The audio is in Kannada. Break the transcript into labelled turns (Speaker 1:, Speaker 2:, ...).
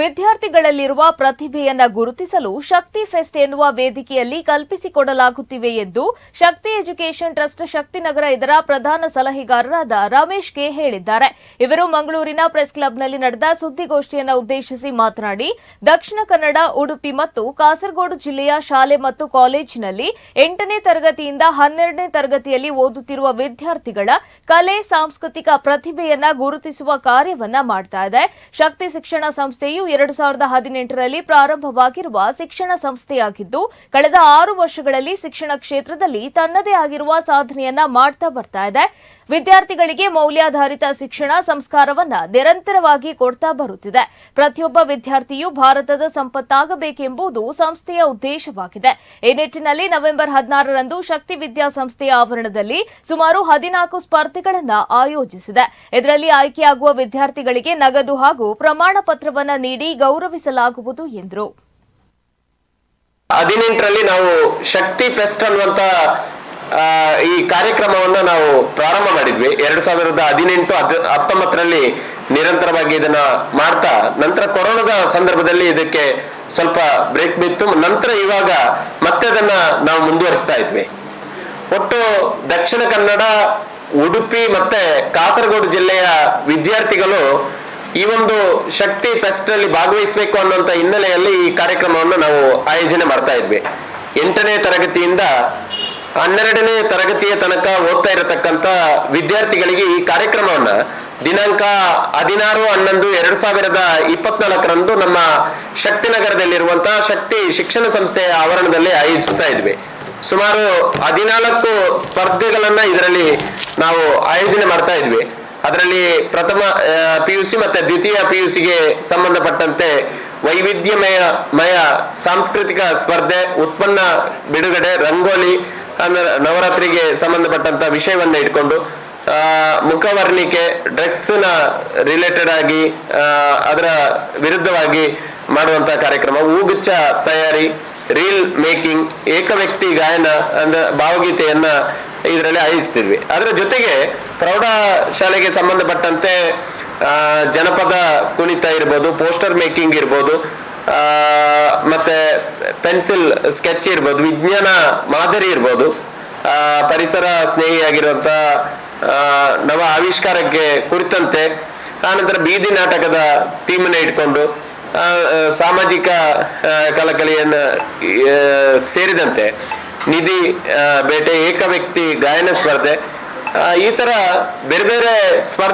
Speaker 1: ವಿದ್ಯಾರ್ಥಿಗಳಲ್ಲಿರುವ ಪ್ರತಿಭೆಯನ್ನ ಗುರುತಿಸಲು ಶಕ್ತಿ ಫೆಸ್ಟ್ ಎನ್ನುವ ವೇದಿಕೆಯಲ್ಲಿ ಕಲ್ಪಿಸಿಕೊಡಲಾಗುತ್ತಿವೆ ಎಂದು ಶಕ್ತಿ ಎಜುಕೇಷನ್ ಟ್ರಸ್ಟ್ ಶಕ್ತಿನಗರ ಇದರ ಪ್ರಧಾನ ಸಲಹೆಗಾರರಾದ ರಮೇಶ್ ಕೆ ಹೇಳಿದ್ದಾರೆ. ಇವರು ಮಂಗಳೂರಿನ ಪ್ರೆಸ್ ಕ್ಲಬ್ನಲ್ಲಿ ನಡೆದ ಸುದ್ದಿಗೋಷ್ಠಿಯನ್ನು ಉದ್ದೇಶಿಸಿ ಮಾತನಾಡಿ, ದಕ್ಷಿಣ ಕನ್ನಡ, ಉಡುಪಿ ಮತ್ತು ಕಾಸರಗೋಡು ಜಿಲ್ಲೆಯ ಶಾಲೆ ಮತ್ತು ಕಾಲೇಜಿನಲ್ಲಿ ಎಂಟನೇ ತರಗತಿಯಿಂದ ಹನ್ನೆರಡನೇ ತರಗತಿಯಲ್ಲಿ ಓದುತ್ತಿರುವ ವಿದ್ಯಾರ್ಥಿಗಳ ಕಲೆ, ಸಾಂಸ್ಕೃತಿಕ ಪ್ರತಿಭೆಯನ್ನ ಗುರುತಿಸುವ ಕಾರ್ಯವನ್ನ ಮಾಡ್ತಾ ಇದೆ. ಶಕ್ತಿ ಶಿಕ್ಷಣ ಸಂಸ್ಥೆಯು ಎರಡು ಸಾವಿರದ ಹದಿನೆಂಟರಲ್ಲಿ ಪ್ರಾರಂಭವಾಗಿರುವ ಶಿಕ್ಷಣ ಸಂಸ್ಥೆಯಾಗಿದ್ದು, ಕಳೆದ ಆರು ವರ್ಷಗಳಲ್ಲಿ ಶಿಕ್ಷಣ ಕ್ಷೇತ್ರದಲ್ಲಿ ತನ್ನದೇ ಆಗಿರುವ ಸಾಧನೆಯನ್ನ ಮಾಡ್ತಾ ಬರ್ತಾ ಇದೆ. ವಿದ್ಯಾರ್ಥಿಗಳಿಗೆ ಮೌಲ್ಯಾಧಾರಿತ ಶಿಕ್ಷಣ ಸಂಸ್ಕಾರವನ್ನ ನಿರಂತರವಾಗಿ ಕೊಡ್ತಾ ಬರುತ್ತಿದೆ. ಪ್ರತಿಯೊಬ್ಬ ವಿದ್ಯಾರ್ಥಿಯು ಭಾರತದ ಸಂಪತ್ತಾಗಬೇಕೆಂಬುದು ಸಂಸ್ಥೆಯ ಉದ್ದೇಶವಾಗಿದೆ. ಈ ನಿಟ್ಟಿನಲ್ಲಿ ನವೆಂಬರ್ ಹದಿನಾರರಂದು ಶಕ್ತಿ ವಿದ್ಯಾಸಂಸ್ಥೆಯ ಆವರಣದಲ್ಲಿ ಸುಮಾರು ಹದಿನಾಲ್ಕು ಸ್ಪರ್ಧೆಗಳನ್ನು ಆಯೋಜಿಸಿದೆ. ಇದರಲ್ಲಿ ಆಯ್ಕೆಯಾಗುವ ವಿದ್ಯಾರ್ಥಿಗಳಿಗೆ ನಗದು ಹಾಗೂ ಪ್ರಮಾಣ ಪತ್ರವನ್ನ ನೀಡಿ ಗೌರವಿಸಲಾಗುವುದು ಎಂದರು.
Speaker 2: ಹದಿನೆಂಟರಲ್ಲಿ ನಾವು ಶಕ್ತಿ ಫೆಸ್ಟ್ ಅನ್ನುವಂತ ಈ ಕಾರ್ಯಕ್ರಮವನ್ನ ನಾವು ಪ್ರಾರಂಭ ಮಾಡಿದ್ವಿ. ಎರಡ್ ಸಾವಿರದ ಹದಿನೆಂಟು ಹತ್ತೊಂಬತ್ತರಲ್ಲಿ ನಿರಂತರವಾಗಿ ಇದನ್ನ ಮಾಡ್ತಾ, ನಂತರ ಕೊರೋನಾದ ಸಂದರ್ಭದಲ್ಲಿ ಇದಕ್ಕೆ ಸ್ವಲ್ಪ ಬ್ರೇಕ್ ಬಿತ್ತು. ನಂತರ ಇವಾಗ ಮತ್ತೆ ಅದನ್ನ ನಾವು ಮುಂದುವರಿಸ್ತಾ ಇದ್ವಿ. ಒಟ್ಟು ದಕ್ಷಿಣ ಕನ್ನಡ, ಉಡುಪಿ ಮತ್ತೆ ಕಾಸರಗೋಡು ಜಿಲ್ಲೆಯ ವಿದ್ಯಾರ್ಥಿಗಳು ಈ ಒಂದು ಶಕ್ತಿ ಫೆಸ್ಟ್ನಲ್ಲಿ ಭಾಗವಹಿಸಬೇಕು ಅನ್ನುವಂತ ಹಿನ್ನೆಲೆಯಲ್ಲಿ ಈ ಕಾರ್ಯಕ್ರಮವನ್ನು ನಾವು ಆಯೋಜನೆ ಮಾಡ್ತಾ ಇದ್ವಿ. ಎಂಟನೇ ತರಗತಿಯಿಂದ ಹನ್ನೆರಡನೇ ತರಗತಿಯ ತನಕ ಓದ್ತಾ ಇರತಕ್ಕಂತ ವಿದ್ಯಾರ್ಥಿಗಳಿಗೆ ಈ ಕಾರ್ಯಕ್ರಮವನ್ನ ದಿನಾಂಕ ಹದಿನಾರು, ಹನ್ನೊಂದು, ಎರಡ್ ಸಾವಿರದ ಇಪ್ಪತ್ನಾಲ್ಕರಂದು ನಮ್ಮ ಶಕ್ತಿನಗರದಲ್ಲಿರುವಂತಹ ಶಕ್ತಿ ಶಿಕ್ಷಣ ಸಂಸ್ಥೆಯ ಆವರಣದಲ್ಲಿ ಆಯೋಜಿಸ್ತಾ ಇದ್ವಿ. ಸುಮಾರು ಹದಿನಾಲ್ಕು ಸ್ಪರ್ಧೆಗಳನ್ನ ಇದರಲ್ಲಿ ನಾವು ಆಯೋಜನೆ ಮಾಡ್ತಾ ಇದ್ವಿ. ಅದರಲ್ಲಿ ಪ್ರಥಮ ಪಿ ಯು ಸಿ ಮತ್ತೆ ದ್ವಿತೀಯ ಪಿ ಯು ಸಿಗೆ ಸಂಬಂಧಪಟ್ಟಂತೆ ವೈವಿಧ್ಯಮಯ, ಮಯ ಸಾಂಸ್ಕೃತಿಕ ಸ್ಪರ್ಧೆ, ಉತ್ಪನ್ನ ಬಿಡುಗಡೆ, ರಂಗೋಲಿ ಅಂದ್ರೆ ನವರಾತ್ರಿಗೆ ಸಂಬಂಧಪಟ್ಟಂತ ವಿಷಯವನ್ನ ಇಟ್ಕೊಂಡು ಮುಖವರ್ಣಿಕೆ ಡ್ರಗ್ಸ್ನ ರಿಲೇಟೆಡ್ ಆಗಿ ಅದರ ವಿರುದ್ಧವಾಗಿ ಮಾಡುವಂತ ಕಾರ್ಯಕ್ರಮ ಹೂಗುಚ್ಚ ತಯಾರಿ ರೀಲ್ ಮೇಕಿಂಗ್ ಏಕವ್ಯಕ್ತಿ ಗಾಯನ ಅಂದ್ರೆ ಭಾವಗೀತೆಯನ್ನ ಇದರಲ್ಲಿ ಆಯೋಜಿಸ್ತಿದ್ವಿ. ಅದರ ಜೊತೆಗೆ ಪ್ರೌಢ ಶಾಲೆಗೆ ಸಂಬಂಧಪಟ್ಟಂತೆ ಜನಪದ ಕುಣಿತ ಇರ್ಬೋದು ಪೋಸ್ಟರ್ ಮೇಕಿಂಗ್ ಇರ್ಬೋದು ಮತ್ತೆ ಪೆನ್ಸಿಲ್ ಸ್ಕೆಚ್ ಇರ್ಬೋದು ವಿಜ್ಞಾನ ಮಾದರಿ ಇರ್ಬೋದು ಪರಿಸರ ಸ್ನೇಹಿಯಾಗಿರುವಂತ ಆ, ನವ ಆವಿಷ್ಕಾರಕ್ಕೆ ಕುರಿತಂತೆ ಆನಂತರ ಬೀದಿ ನಾಟಕದ ಥೀಮನ್ನ ಇಟ್ಕೊಂಡು ಸಾಮಾಜಿಕ ಕಲಕಲೆಯನ್ನು ಸೇರಿದಂತೆ ನಿಧಿ ಬೇಟೆ ಏಕ ವ್ಯಕ್ತಿ ಗಾಯನ ಸ್ಪರ್ಧೆ ಈ ತರ ಬೇರೆ ಬೇರೆ ಸ್ಪರ್ಧೆ